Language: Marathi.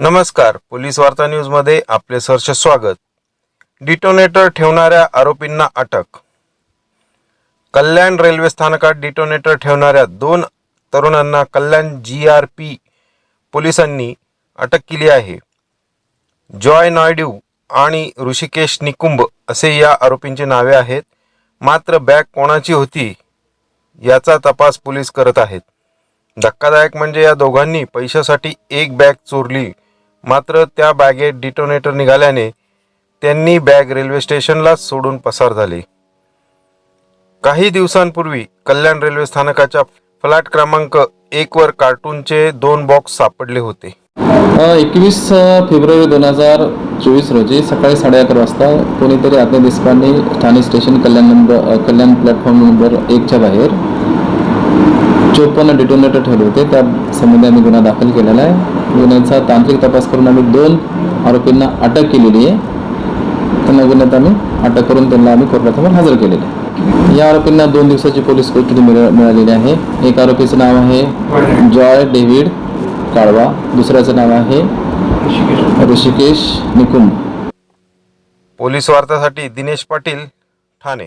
नमस्कार. पोलीस वार्ता न्यूजमध्ये आपले सहर्ष स्वागत. डिटोनेटर ठेवणाऱ्या आरोपींना अटक. कल्याण रेल्वे स्थानकात डिटोनेटर ठेवणाऱ्या दोन तरुणांना कल्याण जी आर पी पोलिसांनी अटक केली आहे. जॉय नायडू आणि ऋषिकेश निकुंभ असे या आरोपींची नावे आहेत. मात्र बॅग कोणाची होती याचा तपास पोलीस करत आहेत. धक्कादायक म्हणजे या दोघांनी पैशासाठी एक बॅग चोरली. मात्र त्या बॅगेत डिटोनेटर निघाल्याने त्यांनी बॅग रेल्वे स्टेशनला सोडून पसार झाले. काही दिवसांपूर्वी कल्याण रेल्वे स्थानकाच्या फ्लॅट क्रमांक एक वर कार्टूनचे दोन बॉक्स सापडले होते. एकवीस फेब्रुवारी दोन हजार चोवीस रोजी सकाळी साडे अकरा वाजता कोणीतरी Adnya Deshpande Thane station Kalyan number Kalyan platform number एकच्या बाहेर चोपन्न डिटोनेटर ठरले होते. त्या संबंधी आम्ही गुन्हा दाखल केलेला आहे. गुन्ह्याचा तांत्रिक तपास करून आम्ही दोन आरोपींना अटक केलेली आहे. त्यांना गुन्ह्यात आम्ही अटक करून त्यांना आम्ही कोर्टासमोर हजर केलेले आहे. या आरोपींना दोन दिवसाची पोलीस कोठडी मिळालेली आहे. एक आरोपीचं नाव आहे जॉय डेव्हिड काळवा. दुसऱ्याचं नाव आहे ऋषिकेश निकुम पोलीस वार्तासाठी दिनेश पाटील ठाणे.